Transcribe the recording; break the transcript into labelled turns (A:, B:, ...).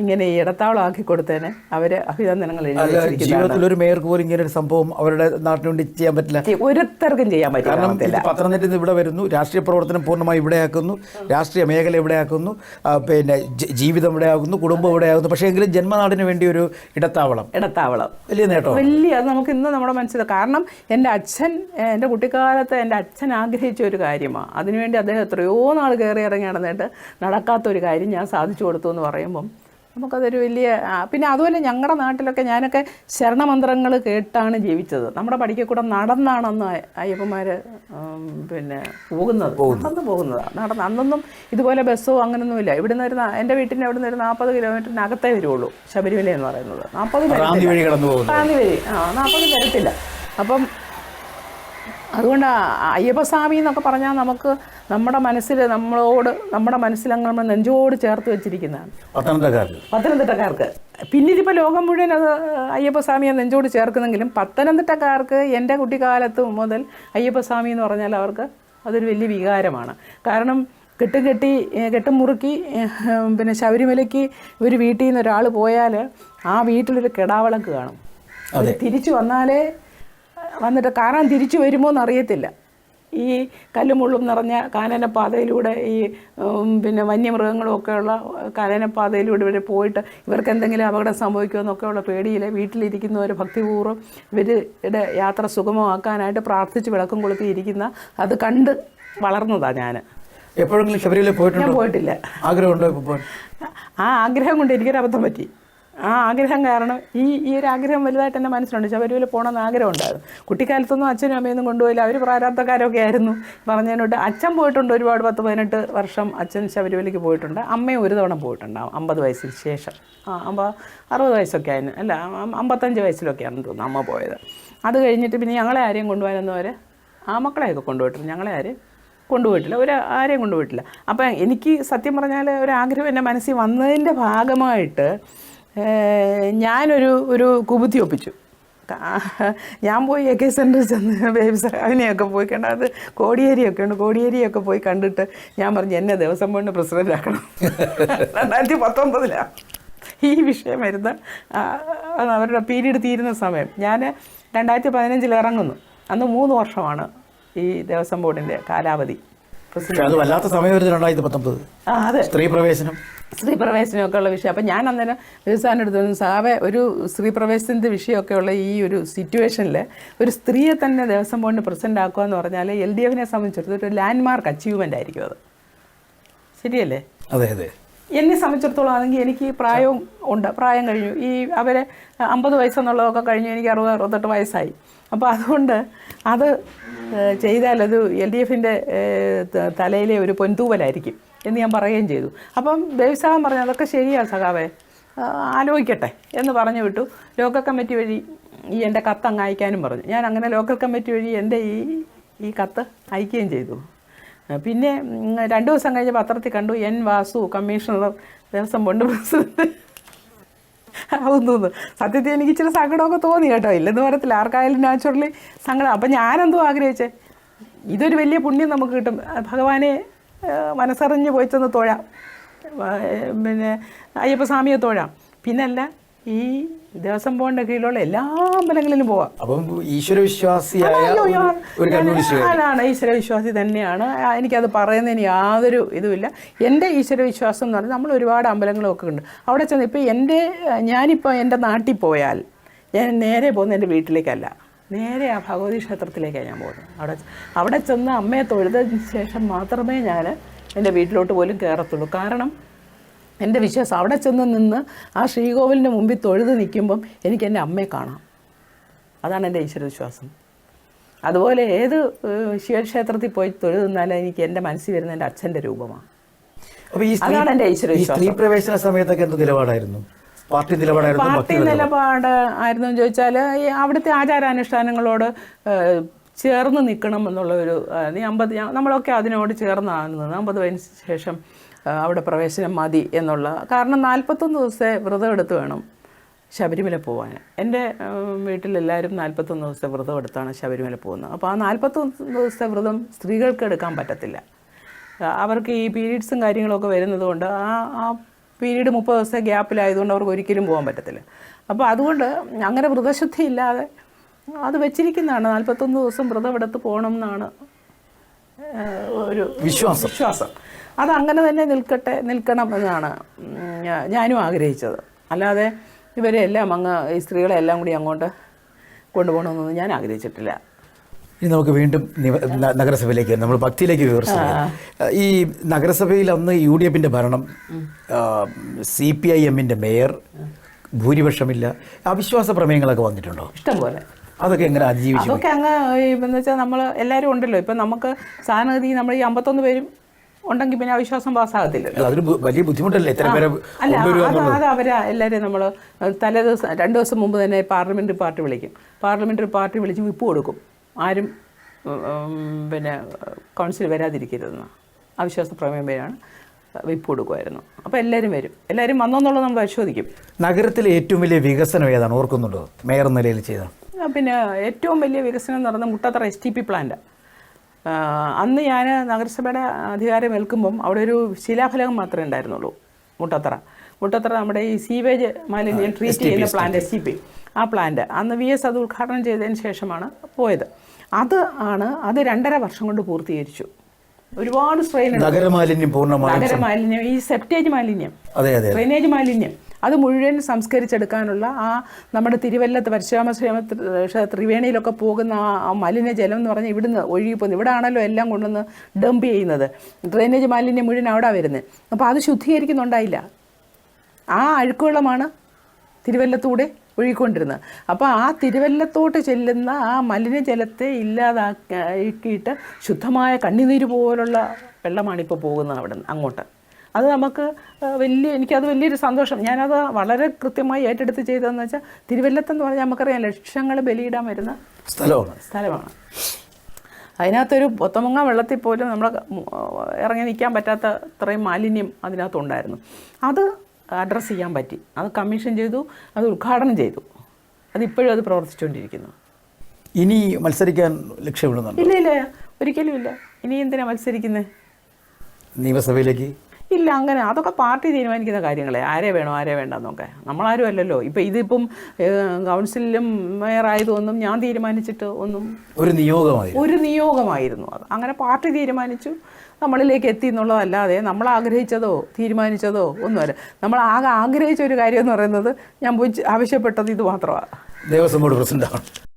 A: ഇങ്ങനെ ഇടത്താവളമാക്കി കൊടുത്തേനെ. അവർ അഭിനന്ദനങ്ങൾ
B: ജീവിതത്തിൽ ഒരു മേയർക്ക് പോലും ഇങ്ങനെ ഒരു സംഭവം അവരുടെ നാട്ടിന് വേണ്ടി ചെയ്യാൻ പറ്റില്ല.
A: ഒരുത്തർക്കും ചെയ്യാൻ പറ്റില്ല
B: പത്തനംതിട്ടയിൽ നിന്ന് ഇവിടെ വരുന്നു. രാഷ്ട്രീയ പ്രവർത്തനം പൂർണമായി ഇവിടെയാക്കുന്നു. രാഷ്ട്രീയ മേഖല ഇവിടെയാക്കുന്നു. ആക്കുന്നു പിന്നെ ജീവിതം ജീവിതം ഇവിടെയാകുന്നു. കുടുംബം ഇവിടെയാകുന്നു. പക്ഷേ എങ്കിലും ജന്മനാടിന് വേണ്ടി ഒരു ഇടത്താവളം.
A: ഇടത്താവളം.
B: വലിയ നേട്ടം
A: വലിയ അത് നമുക്ക് ഇന്ന് നമ്മുടെ മനസ്സിൽ കാരണം എന്റെ അച്ഛൻ എന്റെ കുട്ടിക്കാലത്ത് എന്റെ അച്ഛൻ ആഗ്രഹിച്ച ഒരു കാര്യമാണ്. അതിനുവേണ്ടി അദ്ദേഹം എത്രയോ നാൾ കയറി ഇറങ്ങി നടന്നിട്ട് നടക്കാത്ത ഒരു കാര്യം ഞാൻ സാധിച്ചു കൊടുത്തു എന്ന് പറയുമ്പം നമുക്കതൊരു വലിയ പിന്നെ അതുപോലെ ഞങ്ങളുടെ നാട്ടിലൊക്കെ ഞാനൊക്കെ ശരണമന്ത്രങ്ങൾ കേട്ടാണ് ജീവിച്ചത്. നമ്മുടെ പഠിക്കൂടെ നടന്നാണ് അന്ന് അയ്യപ്പന്മാർ പിന്നെ പോകുന്നത്. നടന്ന് പോകുന്നതാണ് നടന്ന് അന്നൊന്നും ഇതുപോലെ ബസ്സോ അങ്ങനൊന്നുമില്ല ഇവിടുന്ന് ഒരു വരുന്ന എന്റെ വീട്ടിന്റെ അവിടുന്ന് ഒരു നാൽപ്പത് കിലോമീറ്ററിനകത്തേ വരുള്ളൂ ശബരിമല എന്ന് പറയുന്നത്. നാൽപ്പത്
B: കിലോമീറ്റർ വഴി
A: ആ നാൽപ്പത് വരത്തില്ല അപ്പം അതുകൊണ്ട് അയ്യപ്പസ്വാമി എന്നൊക്കെ പറഞ്ഞാൽ നമുക്ക് നമ്മുടെ മനസ്സിൽ നമ്മളോട് നമ്മുടെ മനസ്സിൽ അങ്ങ് നമ്മൾ നെഞ്ചോട് ചേർത്ത് വെച്ചിരിക്കുന്നതാണ്.
B: പത്തനംതിട്ടക്കാർക്ക്.
A: പത്തനംതിട്ടക്കാർക്ക്. പിന്നീടിപ്പോൾ ലോകം മുഴുവൻ അത് അയ്യപ്പസ്വാമിയെ നെഞ്ചോട് ചേർക്കുന്നെങ്കിലും പത്തനംതിട്ടക്കാർക്ക് എന്റെ കുട്ടിക്കാലത്ത് മുതൽ അയ്യപ്പസ്വാമി എന്ന് പറഞ്ഞാൽ അവർക്ക് അതൊരു വലിയ വികാരമാണ്. കാരണം കെട്ടും കെട്ടി കെട്ടും മുറുക്കി പിന്നെ ശബരിമലയ്ക്ക് ഒരു വീട്ടിൽ നിന്ന് ഒരാൾ പോയാൽ ആ വീട്ടിലൊരു കിടാവിളക്ക് കാണും. തിരിച്ചു വന്നാലേ വന്നിട്ട് കാണാൻ തിരിച്ചു വരുമോ എന്നറിയത്തില്ല. ഈ കല്ലുമുള്ളും നിറഞ്ഞ കാനനപ്പാതയിലൂടെ ഈ പിന്നെ വന്യമൃഗങ്ങളും ഒക്കെയുള്ള കാനനപ്പാതയിലൂടെ ഇവിടെ പോയിട്ട് ഇവർക്ക് എന്തെങ്കിലും അപകടം സംഭവിക്കുമോ എന്നൊക്കെയുള്ള പേടിയിൽ വീട്ടിലിരിക്കുന്നവർ ഭക്തിപൂർവം ഇവരുടെ യാത്ര സുഗമമാക്കാനായിട്ട് പ്രാർത്ഥിച്ച് വിളക്കും കൊളുത്തിയിരിക്കുന്ന അത് കണ്ട് വളർന്നതാണ് ഞാൻ
B: എപ്പോഴെങ്കിലും ശബരിമല
A: ഞാൻ
B: പോയിട്ടുണ്ടോ
A: പോയിട്ടില്ല.
B: ആഗ്രഹമുണ്ടോ
A: ആ ആഗ്രഹം കൊണ്ട് എനിക്കൊരു അബദ്ധം പറ്റി. ആ ആഗ്രഹം കാരണം ഈ ഈ ഒരു ആഗ്രഹം വലുതായിട്ട് എന്റെ മനസ്സിലുണ്ട്. ശബരിമല പോകണമെന്ന് ആഗ്രഹം ഉണ്ടായിരുന്നു കുട്ടിക്കാലത്തൊന്നും അച്ഛനും അമ്മയൊന്നും കൊണ്ടുപോയില്ല. അവർ പ്രാരാബ്ധക്കാരൊക്കെ ആയിരുന്നു. പറഞ്ഞതിനോട്ട് അച്ഛൻ പോയിട്ടുണ്ട് ഒരുപാട് പത്ത് പതിനെട്ട് വർഷം അച്ഛൻ ശബരിമലയ്ക്ക് പോയിട്ടുണ്ട്. അമ്മയും ഒരു തവണ പോയിട്ടുണ്ടാവും. അമ്പത് വയസ്സിന് ശേഷം. ആ അമ്പ അറുപത് വയസ്സൊക്കെ ആയിരുന്നു. അല്ല അമ്പത്തഞ്ച് വയസ്സിലൊക്കെയാണെന്ന് തോന്നുന്നു അമ്മ പോയത്. അത് കഴിഞ്ഞിട്ട് പിന്നെ ഞങ്ങളെ ആരെയും കൊണ്ടുപോകാനൊന്നും ആ മക്കളെയൊക്കെ കൊണ്ടുപോയിട്ടുണ്ട് ഞങ്ങളെ ആരെയും കൊണ്ടുപോയിട്ടില്ല. ഒരു ആരെയും കൊണ്ടുപോയിട്ടില്ല. അപ്പം എനിക്ക് സത്യം പറഞ്ഞാൽ ഒരു ആഗ്രഹം എന്റെ മനസ്സിൽ വന്നതിന്റെ ഭാഗമായിട്ട് ഞാനൊരു ഒരു കുബുദ്ധി ഒപ്പിച്ചു. ഞാൻ പോയി എ കെ സെന്ററിൽ ചെന്ന് ബേബി പോയി കണ്ട അത് കോടിയേരിയൊക്കെ ഉണ്ട്. കോടിയേരിയൊക്കെ പോയി കണ്ടിട്ട് ഞാൻ പറഞ്ഞു എന്നെ ദിവസം കൊണ്ട് പ്രസിഡന്റ് ആക്കണം. രണ്ടായിരത്തി പത്തൊമ്പതിലാണ് ഈ വിഷയം വരുന്ന അവരുടെ പീരീഡ് തീരുന്ന സമയം. ഞാൻ രണ്ടായിരത്തി പതിനഞ്ചിൽ ഇറങ്ങുന്നു. അന്ന് മൂന്ന് വർഷമാണ് ഈ ദേവസ്വം ബോർഡിന്റെ കാലാവധി.
B: പക്ഷേ അത് വല്ലാത്ത സമയമായിരുന്നു രണ്ടായിരത്തി പത്തൊമ്പത്.
A: ആ അതെ.
B: സ്ത്രീ പ്രവേശനം
A: സ്ത്രീ പ്രവേശനമൊക്കെ ഉള്ള വിഷയം. അപ്പം ഞാൻ അന്നേരം ദിവസാന്റെ അടുത്ത് സാവേ ഒരു സ്ത്രീ പ്രവേശനത്തിന്റെ വിഷയമൊക്കെ ഉള്ള ഈ ഒരു സിറ്റുവേഷനിൽ ഒരു സ്ത്രീയെ തന്നെ ദിവസം ബോർഡിന് പ്രസിഡന്റ് ആക്കുക എന്ന് പറഞ്ഞാൽ എൽ ഡി എഫിനെ സംബന്ധിച്ചിടത്തോളം ഒരു ലാൻഡ്മാർക്ക് അച്ചീവ്മെന്റ് ആയിരിക്കും അത്. ശരിയല്ലേ?
B: അതെ അതെ.
A: എന്നെ സംബന്ധിച്ചിടത്തോളം ആണെങ്കിൽ എനിക്ക് പ്രായവും ഉണ്ട്. പ്രായം കഴിഞ്ഞു. ഈ അവരെ അമ്പത് വയസ്സെന്നുള്ളതൊക്കെ കഴിഞ്ഞു എനിക്ക് അറുപത് അറുപത്തെട്ട് വയസ്സായി. അപ്പോൾ അതുകൊണ്ട് അത് ചെയ്താൽ അത് എൽ ഡി എഫിന്റെ തലയിലെ ഒരു പൊൻതൂവലായിരിക്കും എന്ന് ഞാൻ പറയുകയും ചെയ്തു. അപ്പം ദേവിസാഹം പറഞ്ഞു അതൊക്കെ ശരിയാണ് സഖാവേ. ആലോചിക്കട്ടെ എന്ന് പറഞ്ഞു വിട്ടു. ലോക്കൽ കമ്മിറ്റി വഴി ഈ എന്റെ കത്ത് അങ്ങ് അയക്കാനും പറഞ്ഞു. ഞാൻ അങ്ങനെ ലോക്കൽ കമ്മിറ്റി വഴി എന്റെ ഈ ഈ കത്ത് അയക്കുകയും ചെയ്തു. പിന്നെ രണ്ട് ദിവസം കഴിഞ്ഞ് പത്രത്തിൽ കണ്ടു N Vasu commissioner Devaswom board president. ആവുന്നു. സത്യത്തിൽ എനിക്ക് ഇച്ചിരി സങ്കടമൊക്കെ തോന്നി കേട്ടോ. ഇല്ലെന്ന് പറയത്തില്ല. ആർക്കായാലും നാച്ചുറലി സങ്കടം. അപ്പം ഞാനെന്തോ ആഗ്രഹിച്ചേ ഇതൊരു വലിയ പുണ്യം നമുക്ക് കിട്ടും. ഭഗവാനെ മനസ്സറിഞ്ഞ് പോയി ചെന്ന് തൊഴാം. പിന്നെ അയ്യപ്പസ്വാമിയെ തൊഴാം. പിന്നല്ല ഈ ദേവസ്വം ബോർഡിന്റെ കീഴിലുള്ള എല്ലാ അമ്പലങ്ങളിലും പോവാം.
B: അപ്പം ഈശ്വര
A: അതാണ് ഈശ്വരവിശ്വാസി തന്നെയാണ്. എനിക്കത് പറയുന്നതിന് യാതൊരു ഇതുമില്ല. എന്റെ ഈശ്വരവിശ്വാസം എന്ന് പറഞ്ഞാൽ നമ്മൾ ഒരുപാട് അമ്പലങ്ങളൊക്കെ ഉണ്ട്. അവിടെ ചെന്ന് ഇപ്പോൾ എന്റെ ഞാനിപ്പോൾ എന്റെ നാട്ടിൽ പോയാൽ ഞാൻ നേരെ പോകുന്നത് എന്റെ വീട്ടിലേക്കല്ല. നേരെ ആ ഭഗവതി ക്ഷേത്രത്തിലേക്കാണ് ഞാൻ പോകുന്നത്. അവിടെ അവിടെ ചെന്ന് അമ്മയെ തൊഴുതതിന് ശേഷം മാത്രമേ ഞാൻ എന്റെ വീട്ടിലോട്ട് പോലും കയറത്തുള്ളൂ. കാരണം എന്റെ വിശ്വാസം. അവിടെ ചെന്ന് നിന്ന് ആ ശ്രീകോവിലിന്റെ മുമ്പിൽ തൊഴുത് നിൽക്കുമ്പം എനിക്ക് എന്റെ അമ്മയെ കാണാം. അതാണ് എന്റെ ഈശ്വരവിശ്വാസം അതുപോലെ ഏത് ശിവക്ഷേത്രത്തിൽ പോയി തൊഴുതിന്നാലും എനിക്ക് എന്റെ മനസ്സിൽ വരുന്ന എന്റെ അച്ഛന്റെ രൂപമാണ്.
B: അപ്പൊ ഈ
A: അതാണ്
B: എന്റെ സ്ത്രീ പ്രവേശന സമയത്തൊക്കെ എന്ത് നിലപാടായിരുന്നു? പാർട്ടി നിലപാടായിരുന്നു
A: പാർട്ടി
B: നിലപാട്?
A: ആയിരുന്നു എന്ന് ചോദിച്ചാൽ അവിടുത്തെ ആചാരാനുഷ്ഠാനങ്ങളോട് ചേർന്ന് നിൽക്കണം എന്നുള്ള ഒരു അമ്പത് നമ്മളൊക്കെ അതിനോട് ചേർന്നാണ് അമ്പത് വയസ്സിന് ശേഷം അവിടെ പ്രവേശനം മതി എന്നുള്ള കാരണം നാൽപ്പത്തൊന്ന് ദിവസത്തെ വ്രതം എടുത്ത് വേണം ശബരിമല പോകാൻ എന്റെ വീട്ടിലെല്ലാവരും നാൽപ്പത്തൊന്ന് ദിവസത്തെ വ്രതം എടുത്താണ് ശബരിമല പോകുന്നത്. അപ്പോൾ ആ നാൽപ്പത്തൊന്ന് ദിവസത്തെ വ്രതം സ്ത്രീകൾക്ക് എടുക്കാൻ പറ്റത്തില്ല. അവർക്ക് ഈ പീരീഡ്സും കാര്യങ്ങളൊക്കെ വരുന്നത് കൊണ്ട് ആ ആ പീരീഡ് മുപ്പത് ദിവസത്തെ ഗ്യാപ്പിലായതുകൊണ്ട് അവർക്ക് ഒരിക്കലും പോകാൻ പറ്റത്തില്ല. അപ്പോൾ അതുകൊണ്ട് അങ്ങനെ വ്രതശുദ്ധി ഇല്ലാതെ അത് വെച്ചിരിക്കുന്നതാണ്. നാൽപ്പത്തൊന്ന് ദിവസം വ്രതം എടുത്ത് പോകണം എന്നാണ് ഒരു
B: വിശ്വാസം.
A: വിശ്വാസം. അത് അങ്ങനെ തന്നെ നിൽക്കട്ടെ നിൽക്കണം എന്നാണ് ഞാനും ആഗ്രഹിച്ചത്. അല്ലാതെ ഇവരെ എല്ലാം അങ്ങ് ഈ സ്ത്രീകളെ എല്ലാം കൂടി അങ്ങോട്ട് കൊണ്ടുപോകണമെന്നൊന്നും ഞാൻ ആഗ്രഹിച്ചിട്ടില്ല.
B: ഇനി നമുക്ക് വീണ്ടും നഗരസഭയിലേക്ക് നമ്മൾ ഭക്തിയിലേക്ക് വിവർത്തനം ഈ നഗരസഭയിൽ അന്ന് യു ഡി എഫിന്റെ ഭരണം സി പി ഐ എമ്മിന്റെ മേയർ ഭൂരിപക്ഷമില്ല. അവിശ്വാസ പ്രമേയങ്ങളൊക്കെ വന്നിട്ടുണ്ടോ?
A: ഇഷ്ടം പോലെ
B: അതൊക്കെ എങ്ങനെ അതിജീവിച്ചു
A: അതൊക്കെ അങ്ങ് എന്ന് വെച്ചാൽ നമ്മൾ എല്ലാവരും ഉണ്ടല്ലോ. ഇപ്പം നമുക്ക് സാധനഗതി നമ്മൾ ഈ അമ്പത്തൊന്ന് പേരും ഉണ്ടെങ്കിൽ പിന്നെ അവിശ്വാസം പാസ്സാകത്തില്ലല്ലോ.
B: അതൊരു വലിയ ബുദ്ധിമുട്ടല്ലേ? ഇത്ര പേരെ
A: അല്ല അത്
B: അവരാ
A: അത് അവരെ എല്ലാവരെയും നമ്മൾ തലേ ദിവസം രണ്ട് ദിവസം മുമ്പ് തന്നെ പാർലമെന്ററി പാർട്ടി വിളിക്കും. പാർലമെന്ററി പാർട്ടി വിളിച്ച് വിപ്പ് കൊടുക്കും. ആരും പിന്നെ കൗൺസിൽ വരാതിരിക്കരുതെന്ന്. അവിശ്വാസ പ്രമേയം പേരാണ് വിപ്പ് കൊടുക്കുമായിരുന്നു. അപ്പോൾ എല്ലാവരും വരും. എല്ലാവരും വന്നോന്നുള്ളത് നമ്മൾ പരിശോധിക്കും.
B: നഗരത്തിലെ ഏറ്റവും വലിയ വികസനം ഏതാണ്? ഓർക്കുന്നുണ്ടോ? മേയർ നിലയിൽ ചെയ്ത
A: ആ, പിന്നെ ഏറ്റവും വലിയ വികസനം എന്ന് പറയുന്നത് Muttathara S T P plant അന്ന് ഞാൻ നഗരസഭയുടെ അധികാരം ഏൽക്കുമ്പം അവിടെ ഒരു ശിലാഫലകം മാത്രമേ ഉണ്ടായിരുന്നുള്ളൂ മുട്ടത്തറ. മുട്ടത്തറ നമ്മുടെ ഈ സീവേജ് മാലിന്യം ട്രീറ്റ് ചെയ്യുന്ന പ്ലാന്റ് എസ് ടി പി ആ പ്ലാന്റ് അന്ന് വി എസ് അത് ഉദ്ഘാടനം ചെയ്തതിന് ശേഷമാണ് പോയത്. അത് ആണ് അത് രണ്ടര വർഷം കൊണ്ട് പൂർത്തീകരിച്ചു. ഒരുപാട് സ്ട്രെയിൻ
B: നഗരമാലിന്യം
A: പൂർണമായും നഗരമാലിന്യം ഈ സെപ്റ്റേജ് മാലിന്യം. ഡ്രെയിനേജ് മാലിന്യം. അത് മുഴുവൻ സംസ്കരിച്ചെടുക്കാനുള്ള ആ നമ്മുടെ തിരുവല്ലത്ത് പരശുരാമ ത്രിവേണിയിലൊക്കെ പോകുന്ന ആ മലിനജലം എന്ന് പറഞ്ഞാൽ ഇവിടുന്ന് ഒഴുകി പോകുന്നത് ഇവിടെ ആണല്ലോ എല്ലാം കൊണ്ടുവന്ന് ഡംപ് ചെയ്യുന്നത്. ഡ്രെയിനേജ് മാലിന്യം മുഴുവൻ അവിടെ വരുന്നത് അപ്പോൾ അത് ശുദ്ധീകരിക്കുന്നുണ്ടായില്ല. ആ അഴുക്കുവെള്ളമാണ് തിരുവല്ലത്തൂടെ ഒഴുകിക്കൊണ്ടിരുന്നത്. അപ്പോൾ ആ തിരുവല്ലത്തോട്ട് ചെല്ലുന്ന ആ മലിനജലത്തെ ഇല്ലാതാക്കിയിട്ട് ശുദ്ധമായ കണ്ണിനീര് പോലുള്ള വെള്ളമാണ് ഇപ്പോൾ പോകുന്നത് അവിടെ നിന്ന് അങ്ങോട്ട്. അത് നമുക്ക് വലിയ എനിക്കത് വലിയൊരു സന്തോഷം. ഞാനത് വളരെ കൃത്യമായി ഏറ്റെടുത്ത് ചെയ്തതെന്ന് വെച്ചാൽ തിരുവല്ലത്തെന്ന് പറഞ്ഞാൽ നമുക്കറിയാം ലക്ഷങ്ങൾ ബലിയിടാൻ വരുന്ന
B: സ്ഥലമാണ്.
A: സ്ഥലമാണ്. അതിനകത്തൊരു പൊത്തമുങ്ങ വെള്ളത്തിൽ പോലും നമ്മൾ ഇറങ്ങി നിൽക്കാൻ പറ്റാത്ത ഇത്രയും മാലിന്യം അതിനകത്തുണ്ടായിരുന്നു. അത് അഡ്രസ്സ് ചെയ്യാൻ പറ്റി. അത് കമ്മീഷൻ ചെയ്തു അത് ഉദ്ഘാടനം ചെയ്തു. അതിപ്പോഴും അത് പ്രവർത്തിച്ചുകൊണ്ടിരിക്കുന്നു.
B: ഇനി മത്സരിക്കാൻ ലക്ഷ്യമിടുന്നുണ്ട്?
A: ഇല്ല ഇല്ല. ഒരിക്കലും ഇല്ല. ഇനി എന്തിനാ മത്സരിക്കുന്നത്
B: നിയമസഭയിലേക്ക്?
A: ഇല്ല അങ്ങനെ. അതൊക്കെ പാർട്ടി തീരുമാനിക്കുന്ന കാര്യങ്ങളെ. ആരെ വേണോ ആരെ വേണ്ടെന്നൊക്കെ. നമ്മളാരും അല്ലല്ലോ. ഇപ്പം ഇതിപ്പം കൗൺസിലും മേയറായതൊന്നും ഞാൻ തീരുമാനിച്ചിട്ട് ഒന്നും
B: ഒരു നിയോഗമായി
A: ഒരു നിയോഗമായിരുന്നു അത്. അങ്ങനെ പാർട്ടി തീരുമാനിച്ചു. നമ്മളിലേക്ക് എത്തി എന്നുള്ളതല്ലാതെ നമ്മൾ ആഗ്രഹിച്ചതോ തീരുമാനിച്ചതോ ഒന്നുമല്ല. നമ്മൾ ആകെ ആഗ്രഹിച്ച ഒരു കാര്യം എന്ന് പറയുന്നത് ഞാൻ പോയി ആവശ്യപ്പെട്ടത് ഇത് മാത്രമാണ്.
B: ദേവസ്വം ബോർഡ് പ്രസിഡന്റാണ്.